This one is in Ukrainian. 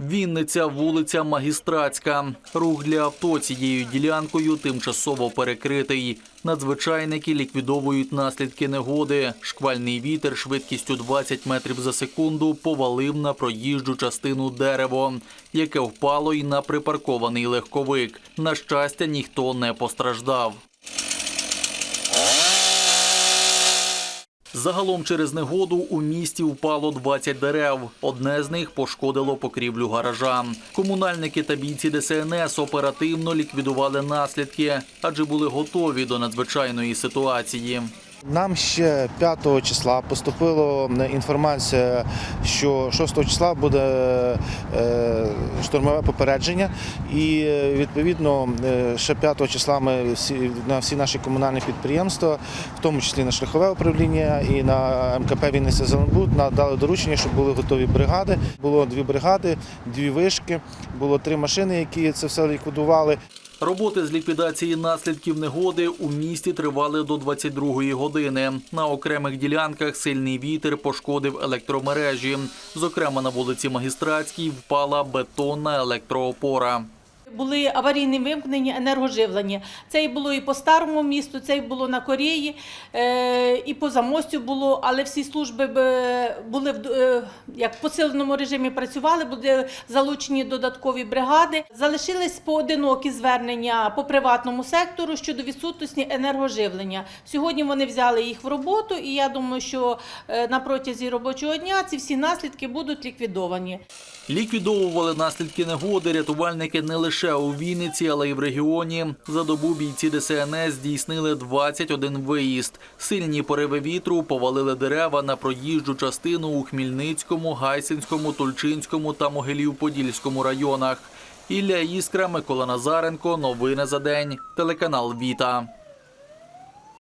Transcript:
Вінниця, вулиця Магістратська. Рух для авто цією ділянкою тимчасово перекритий. Надзвичайники ліквідовують наслідки негоди. Шквальний вітер швидкістю 20 метрів за секунду повалив на проїжджу частину дерево, яке впало й на припаркований легковик. На щастя, ніхто не постраждав. Загалом через негоду у місті впало 20 дерев. Одне з них пошкодило покрівлю гаража. Комунальники та бійці ДСНС оперативно ліквідували наслідки, адже були готові до надзвичайної ситуації. Нам ще 5 числа поступила інформація, що 6 числа буде е, штурмове попередження, і е, відповідно е, ще 5 числа ми на всі наші комунальні підприємства, в тому числі на шляхове управління і на МКП Вінниця Зеленбуд, надали доручення, щоб були готові бригади. Було дві бригади, дві вишки, було три машини, які це все ліквідували. Роботи з ліквідації наслідків негоди у місті тривали до 22-ї години. На окремих ділянках сильний вітер пошкодив електромережі. Зокрема, на вулиці Магістратській впала бетонна електроопора. Були аварійні вимкнення енергоживлення. Це і було і по старому місту, це і було на Кореї, е, і по замостю було, але всі служби були в е, як в посиленому режимі працювали, були залучені додаткові бригади. Залишились поодинокі звернення по приватному сектору щодо відсутності енергоживлення. Сьогодні вони взяли їх в роботу, і я думаю, що е, на протязі робочого дня ці всі наслідки будуть ліквідовані. Ліквідовували наслідки негоди рятувальники не лише у Вінниці, але й в регіоні. За добу бійці ДСНС здійснили 21 виїзд. Сильні пориви вітру повалили дерева на проїжджу частину у Хмільницькому, Гайсинському, Тульчинському та Могилів-Подільському районах. Ілля Іскра, Микола Назаренко. Новини за день. Телеканал Віта.